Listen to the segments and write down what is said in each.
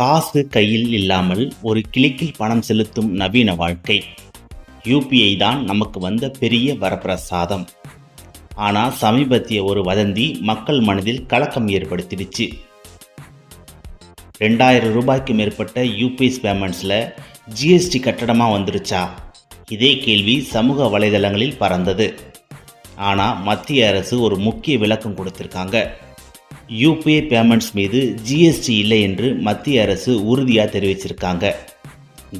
காசு கையில் இல்லாமல் ஒரு கிளிக்கில் பணம் செலுத்தும் நவீன வாழ்க்கை. யூபிஐ தான் நமக்கு வந்த பெரிய வரப்பிரசாதம். ஆனால் சமீபத்திய ஒரு வதந்தி மக்கள் மனதில் கலக்கம் ஏற்படுத்திடுச்சு. ரெண்டாயிரம் ரூபாய்க்கு மேற்பட்ட யூபிஎஸ் பேமெண்ட்ஸில் ஜிஎஸ்டி கட்டணமாக வந்துருச்சா? இதே கேள்வி சமூக வலைதளங்களில் பறந்தது. ஆனால் மத்திய அரசு ஒரு முக்கிய விளக்கம் கொடுத்துருக்காங்க. யூபிஐ பேமெண்ட்ஸ் மீது ஜிஎஸ்டி இல்லை என்று மத்திய அரசு உறுதியாக தெரிவிச்சிருக்காங்க.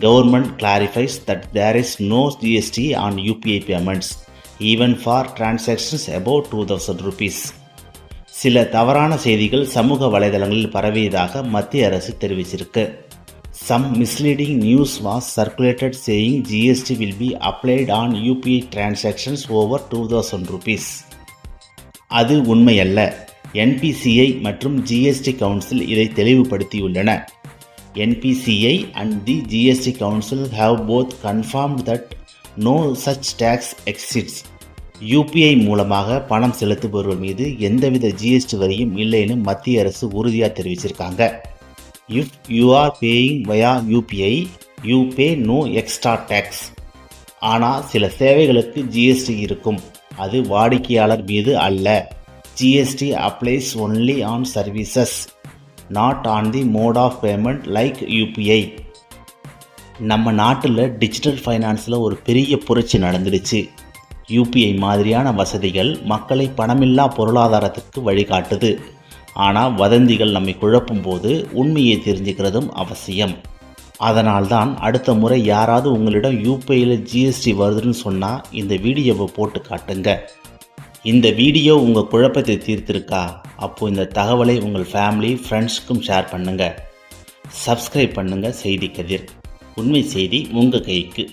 Government clarifies that there is no GST on UPI payments even for transactions above two thousand rupees சில தவறான செய்திகள் சமூக வலைதளங்களில் பரவியதாக மத்திய அரசு தெரிவிச்சிருக்கு. Some misleading news was circulated saying GST will be applied on UPI transactions over two thousand rupees அது உண்மையல்ல. என்பிசிஐ மற்றும் ஜிஎஸ்டி கவுன்சில் இதை தெளிவுபடுத்தியுள்ளன. NPCI and the GST council have both confirm that no such tax exists UPI மூலமாக பணம் செலுத்துபவர்கள் மீது எந்தவித GST வரியும் இல்லைன்னு மத்திய அரசு உறுதியாக தெரிவிச்சிருக்காங்க. If you are paying via UPI you pay no extra tax ஆனால் சில சேவைகளுக்கு ஜிஎஸ்டி இருக்கும். அது வாடிக்கையாளர் மீது அல்ல. GST applies only on services not on the mode of payment like UPI நம்ம நாட்டில் டிஜிட்டல் ஃபைனான்ஸில் ஒரு பெரிய புரட்சி நடந்துடுச்சு. யூபிஐ மாதிரியான வசதிகள் மக்களை பணமில்லா பொருளாதாரத்துக்கு வழிகாட்டுது. ஆனால் வதந்திகள் நம்மை குழப்பும் போது உண்மையை தெரிஞ்சுக்கிறதும் அவசியம். அதனால்தான் அடுத்த முறை யாராவது உங்களிடம் யூபிஐயில் ஜிஎஸ்டி வருதுன்னு சொன்னால் இந்த வீடியோவை போட்டு காட்டுங்க. இந்த வீடியோ உங்கள் குழப்பத்தை தீர்த்திருக்கா? அப்போது இந்த தகவலை உங்கள் ஃபேமிலி ஃப்ரெண்ட்ஸ்க்கும் ஷேர் பண்ணுங்கள் சப்ஸ்கிரைப் பண்ணுங்கள் செய்தி கதிர். உண்மை செய்தி உங்கள் கைக்கு.